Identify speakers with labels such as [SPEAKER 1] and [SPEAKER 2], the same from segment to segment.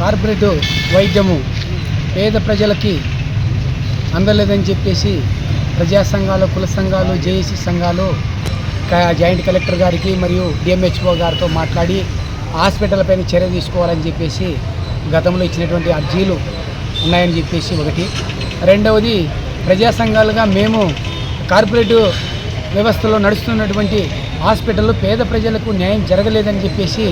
[SPEAKER 1] Corporate వైద్యము పేద ప్రజలకి అందలేదని చెప్పేసి ప్రజా సంఘాలు కుల సంఘాలు జేఏసీ సంఘాలు జాయింట్ కలెక్టర్ గారికి మరియు డిఎంహెచ్ఓ గారితో మాట్లాడి హాస్పిటల్ పైన చర్య తీసుకోవాలని చెప్పేసి గతంలో ఇచ్చినటువంటి అర్జీలు ఉన్నాయని చెప్పేసి ఒకటి. రెండవది ప్రజా సంఘాలుగా మేము కార్పొరేట్ వ్యవస్థలో నడుస్తున్నటువంటి హాస్పిటల్లో పేద ప్రజలకు న్యాయం జరగలేదని చెప్పేసి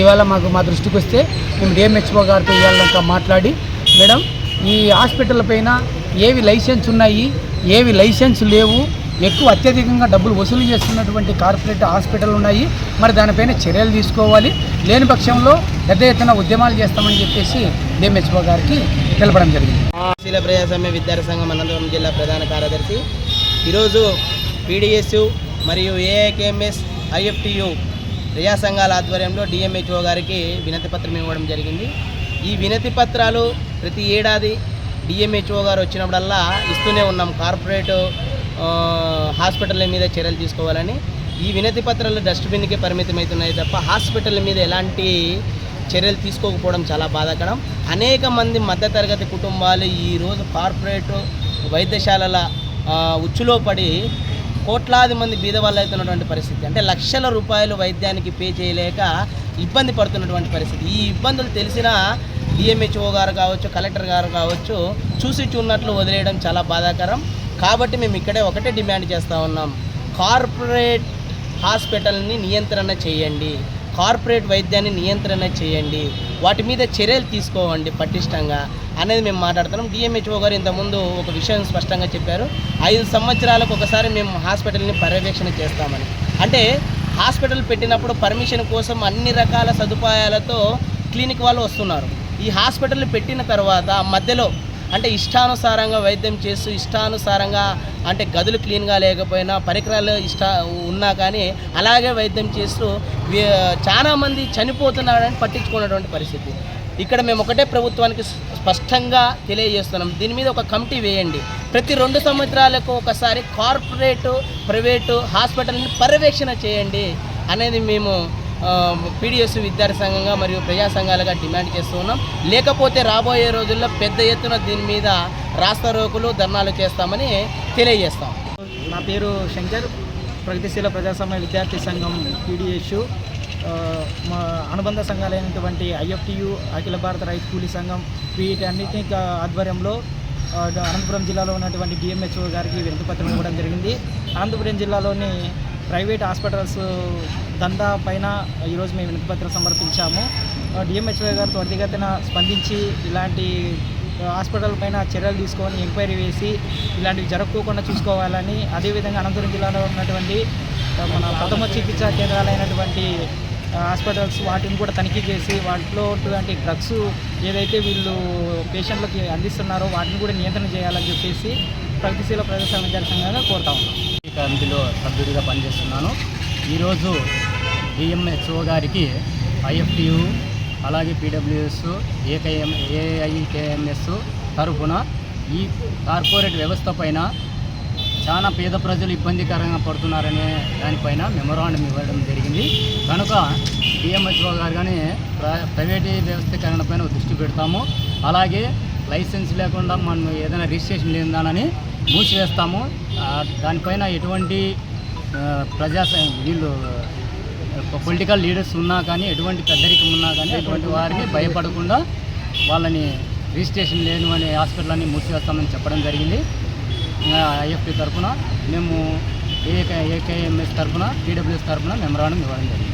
[SPEAKER 1] ఇవాళ మాకు మా దృష్టికి వస్తే మేము డిఎంహెచ్ఓ గారితో ఇవాళ మాట్లాడి మేడం ఈ హాస్పిటల్ పైన ఏవి లైసెన్స్ ఉన్నాయి ఏవి లైసెన్స్ లేవు ఎక్కువ అత్యధికంగా డబ్బులు వసూలు చేస్తున్నటువంటి కార్పొరేట్ హాస్పిటల్ ఉన్నాయి మరి దానిపైన చర్యలు తీసుకోవాలి లేని పక్షంలో పెద్ద ఎత్తున ఉద్యమాలు చేస్తామని చెప్పేసి డిఎంహెచ్ఓ గారికి తెలపడం జరిగింది.
[SPEAKER 2] శీల ప్రజాస్వామ్య విద్యార్థి సంఘం అనంతపురం జిల్లా ప్రధాన కార్యదర్శి ఈరోజు పీడిఎస్ మరియు ఏఐకేఎంఎస్ ఐఎఫ్టియు ప్రజా సంఘాల ఆధ్వర్యంలో డిఎంహెచ్ఓ గారికి వినతి పత్రం ఇవ్వడం జరిగింది. ఈ వినతి పత్రాలు ప్రతి ఏడాది డిఎంహెచ్ఓ గారు వచ్చినప్పుడల్లా ఇస్తూనే ఉన్నాం. కార్పొరేట్ హాస్పిటల్ మీద చర్యలు తీసుకోవాలని. ఈ వినతి పత్రాలు డస్ట్బిన్కి పరిమితమవుతున్నాయి తప్ప హాస్పిటల్ మీద ఎలాంటి చర్యలు తీసుకోకపోవడం చాలా బాధాకరం. అనేక మంది మధ్యతరగతి కుటుంబాలు ఈరోజు కార్పొరేట్ వైద్యశాలల ఉచ్చులో పడి కోట్లాది మంది బీద వాళ్ళు అవుతున్నటువంటి పరిస్థితి. అంటే లక్షల రూపాయలు వైద్యానికి పే చేయలేక ఇబ్బంది పడుతున్నటువంటి పరిస్థితి. ఈ ఇబ్బందులు తెలిసిన డిఎంహెచ్ఓ గారు కావచ్చు కలెక్టర్ గారు కావచ్చు చూసి చూన్నట్లు వదిలేయడం చాలా బాధాకరం. కాబట్టి మేము ఇక్కడే ఒకటే డిమాండ్ చేస్తూ ఉన్నాం. కార్పొరేట్ హాస్పిటల్ని నియంత్రణ చేయండి. కార్పొరేట్ వైద్యాన్ని నియంత్రణ చేయండి. వాటి మీద చర్యలు తీసుకోవండి పటిష్టంగా అనేది మేము మాట్లాడుతున్నాం. డిఎంహెచ్ఓ గారు ఇంతకుముందు ఒక విషయం స్పష్టంగా చెప్పారు. ఐదు సంవత్సరాలకు ఒకసారి మేము హాస్పిటల్ని పర్యవేక్షణ చేస్తామని. అంటే హాస్పిటల్ పెట్టినప్పుడు పర్మిషన్ కోసం అన్ని రకాల సదుపాయాలతో క్లినిక్ వాళ్ళు వస్తున్నారు. ఈ హాస్పిటల్ పెట్టిన తర్వాత మధ్యలో అంటే ఇష్టానుసారంగా వైద్యం చేస్తూ ఇష్టానుసారంగా అంటే గదులు క్లీన్గా లేకపోయినా పరికరాలు ఇష్ట ఉన్నా కానీ అలాగే వైద్యం చేస్తూ చాలామంది చనిపోతున్నారని పట్టించుకున్నటువంటి పరిస్థితి. ఇక్కడ మేము ఒకటే ప్రభుత్వానికి స్పష్టంగా తెలియజేస్తున్నాం. దీని మీద ఒక కమిటీ వేయండి. ప్రతి రెండు సంవత్సరాలకు ఒకసారి కార్పొరేటు ప్రైవేటు హాస్పిటల్ని పర్యవేక్షణ చేయండి అనేది మేము పీడిఎస్ విద్యార్థి సంఘంగా మరియు ప్రజా సంఘాలుగా డిమాండ్ చేస్తూ ఉన్నాం. లేకపోతే రాబోయే రోజుల్లో పెద్ద ఎత్తున దీని మీద రాస్తా రోకులు ధర్నాలు చేస్తామని తెలియజేస్తాం.
[SPEAKER 3] నా పేరు శంకర్. ప్రగతిశీల ప్రజాస్వామ్య విద్యార్థి సంఘం పీడిఎస్. మా అనుబంధ సంఘాలైనటువంటి ఐఎఫ్టియు అఖిల భారత రైతు కూలీ సంఘం వీటన్నిటి ఆధ్వర్యంలో అనంతపురం జిల్లాలో ఉన్నటువంటి డిఎంహెచ్ఓ గారికి వినతిపత్రం ఇవ్వడం జరిగింది. అనంతపురం జిల్లాలోని ప్రైవేట్ హాస్పిటల్స్ దందా పైన ఈరోజు మేము వినతిపత్రం సమర్పించాము. డిఎంహెచ్ఓ గారు త్వరితగతిన స్పందించి ఇలాంటి హాస్పిటల్ పైన చర్యలు తీసుకొని ఎంక్వైరీ వేసి ఇలాంటివి జరగకోకుండా చూసుకోవాలని అదేవిధంగా అనంతపురం జిల్లాలో ఉన్నటువంటి మన ప్రథమ చికిత్సా కేంద్రాలైనటువంటి హాస్పిటల్స్ వాటిని కూడా తనిఖీ చేసి వాటిలో ఉన్నటువంటి డ్రగ్స్ ఏదైతే వీళ్ళు పేషెంట్లకి అందిస్తున్నారో వాటిని కూడా నియంత్రణ చేయాలని చెప్పేసి ప్రగతిశీల ప్రజా సమాచార సంఘంగా కోరుతా ఉన్నాం.
[SPEAKER 4] ఈ కమిటీలో సభ్యుడిగా పనిచేస్తున్నాను. ఈరోజు డిఎంహెచ్ఓ గారికి ఐఎఫ్టియు అలాగే పీడబ్ల్యూఎస్ ఏకైఎం ఏఐకేఎంఎస్ తరఫున ఈ కార్పొరేట్ వ్యవస్థ పైన చాలా పేద ప్రజలు ఇబ్బందికరంగా పడుతున్నారనే దానిపైన మెమోరాండం ఇవ్వడం జరిగింది. కనుక డిఎంహెచ్ఓ గారు కానీ ప్ర- ప్రైవేటీ వ్యవస్థీకరణ పైన దృష్టి పెడతాము. అలాగే లైసెన్స్ లేకుండా మనం ఏదైనా రిజిస్ట్రేషన్ లేదానని మూసివేస్తాము. దానిపైన ఎటువంటి ప్రజా వీళ్ళు పొలిటికల్ లీడర్స్ ఉన్నా కానీ ఎటువంటి పెద్దరికం ఉన్నా కానీ ఎటువంటి వారిని భయపడకుండా వాళ్ళని రిజిస్ట్రేషన్ లేను అనే హాస్పిటల్ని మూసివేస్తామని చెప్పడం జరిగింది. ఐఎఫ్పి తరఫున మేము ఏకే ఏకేఎంఎస్ తరఫున టీడబ్ల్యూఎస్ తరఫున మెమరాండం ఇవ్వడం జరిగింది.